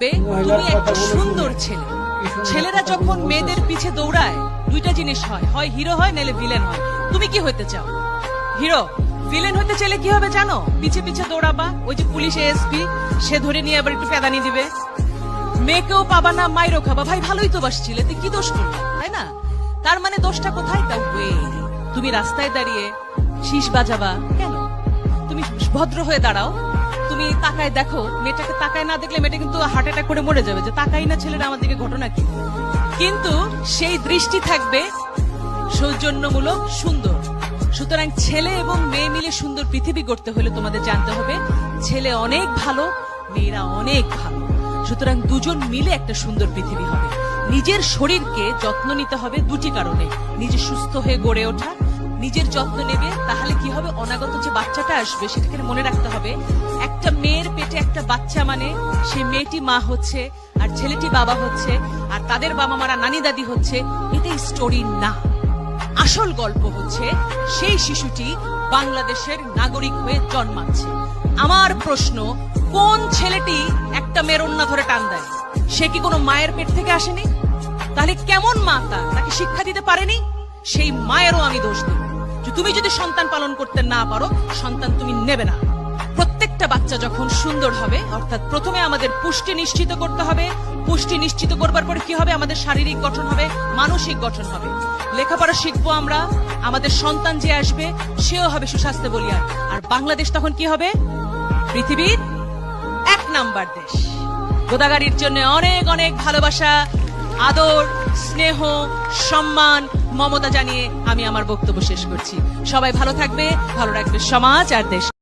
তুমি একটা সুন্দর ছেলে। ছেলেরা যখন মেয়েদের পিছে দৌড়ায় দুইটা জিনিস হয়। হয় হিরো হয় নাহলে ভিলেন হয়। তুমি কি হতে চাও? হিরো ভিলেন হতে চাইলে কি হবে জানো? পিছে পিছে দৌড়াবা। ওই যে পুলিশ এসপি সে ধরে নিয়ে আবার একটু পেদানি দিবে। মেয়েকেও পাবা না মাইরও খাবা। ভাই ভালোই তো বাসছিলে তুই কি দোষ করবে তাই না? তার মানে দোষটা কোথায়? তা ওয়ে তুমি রাস্তায় দাঁড়িয়ে শীষ বাজাবা। কেন? তুমি ভদ্র হয়ে দাঁড়াও। তুমি তাকায় দেখো, মেয়েটাকে তাকায় না দেখলে মেয়েটা কিন্তু হার্ট অ্যাটাক করে মরে যাবে। যে তাকাই না ছেলেরা দিকে ঘটনা কি? কিন্তু সেই দৃষ্টি থাকবে সৌজন্যমূলক সুন্দর। সুতরাং ছেলে এবং মেয়ে মিলে সুন্দর পৃথিবী গড়তে হলে তোমাদের জানতে হবে, ছেলে অনেক ভালো, মেয়েরা অনেক ভালো। সুতরাং দুজন মিলে একটা সুন্দর পৃথিবী হবে। নিজের শরীরকে যত্ন নিতে হবে দুটি কারণে। নিজে সুস্থ হয়ে গড়ে ওঠা নিজের যত্ন নেবে, তাহলে কি হবে? অনাগত যে বাচ্চাটা আসবে, সেটাকে মনে রাখতে হবে, একটা মেয়ের পেটে একটা বাচ্চা মানে সে মেয়েটি মা হচ্ছে আর ছেলেটি বাবা হচ্ছে আর তাদের বাবা মারা নানি দাদি হচ্ছে, এটাই স্টোরি না। আসল গল্প হচ্ছে, সেই শিশুটি বাংলাদেশের নাগরিক হয়ে জন্মাচ্ছে। আমার প্রশ্ন, কোন ছেলেটি একটা মেয়ের অন্য ধরে টান দেয়? সে কি কোনো মায়ের পেট থেকে আসেনি? তাহলে কেমন মা তাকে শিক্ষা দিতে পারেনি? সেই মায়েরও আমি দোষ যে তুমি যদি সন্তান পালন করতে না পারো, সন্তান তুমি নেবে না। প্রত্যেকটা বাচ্চা যখন সুন্দর হবে, অর্থাৎ প্রথমে আমাদের পুষ্টি নিশ্চিত করতে হবে, পুষ্টি নিশ্চিত করবার পরে কি হবে? আমাদের শারীরিক গঠন হবে, মানসিক গঠন হবে। লেখাপড়া শিখব আমরা, আমাদের সন্তান যে আসবে, সেও হবে সুস্বাস্থ্য বলিয়ার আর বাংলাদেশ তখন কি হবে? পৃথিবীর এক নাম্বার দেশ। গোদাগাড়ির জন্য অনেক অনেক ভালোবাসা, আদর, স্নেহ, সম্মান মমতা জানিয়ে আমি আমার বক্তব্য শেষ করছি। সবাই ভালো থাকবে, ভালো রাখবে সমাজ আর দেশ।